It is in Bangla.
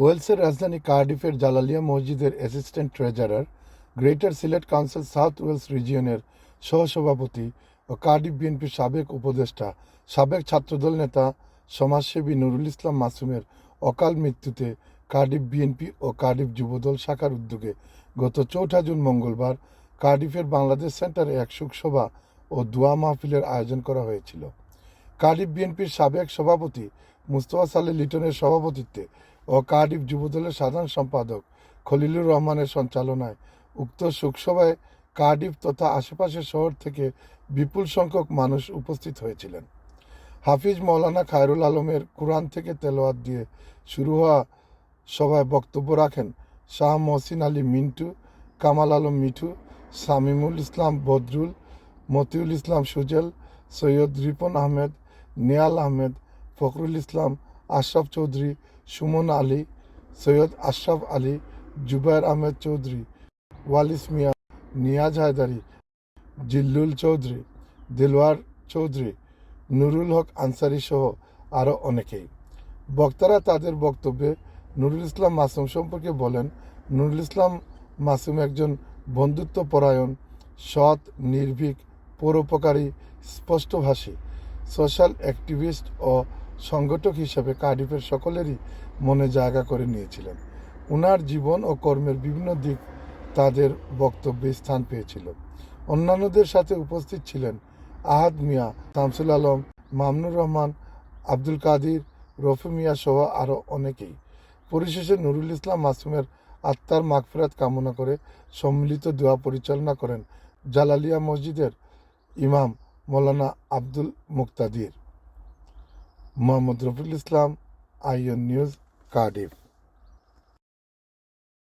ওয়েলসের রাজধানী কার্ডিফের জালালিয়া মসজিদের assistant treasurer, greater Sylhet council South Wales রিজিয়নের সহসভাপতি ও কার্ডিফ বিএনপির সাবেক উপদেষ্টা, সাবেক ছাত্রদল নেতা, সমাজসেবী নুরুল ইসলাম মাসুমের অকাল মৃত্যুতে কার্ডিফ বিএনপি ও কার্ডিফ যুবদল শাখার উদ্যোগে গত চৌঠা জুন মঙ্গলবার কার্ডিফের বাংলাদেশ সেন্টারে এক শোকসভা ও দোয়া মাহফিলের আয়োজন করা হয়েছিল। কার্ডিফ বিএনপির সাবেক সভাপতি মুস্তফা সালে লিটনের সভাপতিত্বে ও কার্ডিফ যুবদলের সাধারণ সম্পাদক। খলিলুর রহমানের সঞ্চালনায় উক্ত শোকসভায় কার্ডিফ তথা আশেপাশের শহর থেকে বিপুল সংখ্যক মানুষ উপস্থিত হয়েছিলেন। হাফিজ মৌলানা খায়রুল আলমের কোরআন থেকে তেলাওয়াত দিয়ে শুরু হওয়া সভায় বক্তব্য রাখেন শাহ মহসিন আলী মিন্টু, কামাল আলম মিঠু সামিমুল ইসলাম বদরুল, মতিউল ইসলাম সুজেল, সৈয়দ রিপন আহমেদ, নিয়াল আহমেদ, ফখরুল ইসলাম আশরাফ চৌধুরী, সুমন আলী, সৈয়দ আশরাফ আলী, জুবায়ের আহমেদ চৌধুরী, ওয়ালিস মিয়া, নিয়াজ হায়দারি, জিল্লুল চৌধুরী, দিলওয়ার চৌধুরী, নুরুল হক আনসারি সহ আরও অনেকেই। বক্তারা তাদের বক্তব্যে নুরুল ইসলাম মাসুম সম্পর্কে বলেন, নুরুল ইসলাম মাসুম একজন বন্ধুত্বপরায়ণ, সৎ, নির্ভীক, পরোপকারী, স্পষ্টভাষী, সোশ্যাল অ্যাক্টিভিস্ট ও সংগঠক হিসেবে কার্ডিফের সকলেরই মনে জায়গা করে নিয়েছিলেন। উনার জীবন ও কর্মের বিভিন্ন দিক তাদের বক্তব্যে স্থান পেয়েছিল। অন্যান্যদের সাথে উপস্থিত ছিলেন আহাদ মিয়া শামসুল আলম, মামনুর রহমান, আব্দুল কাদির, রফি মিয়া সহ আরও অনেকেই। পরিশেষে নুরুল ইসলাম মাসুমের আত্মার মাগফিরাত কামনা করে সম্মিলিত দোয়া পরিচালনা করেন জালালিয়া মসজিদের ইমাম Maulana Abdul Muqtadir. Mohammad Rafiqul Islam I N news Cardiff.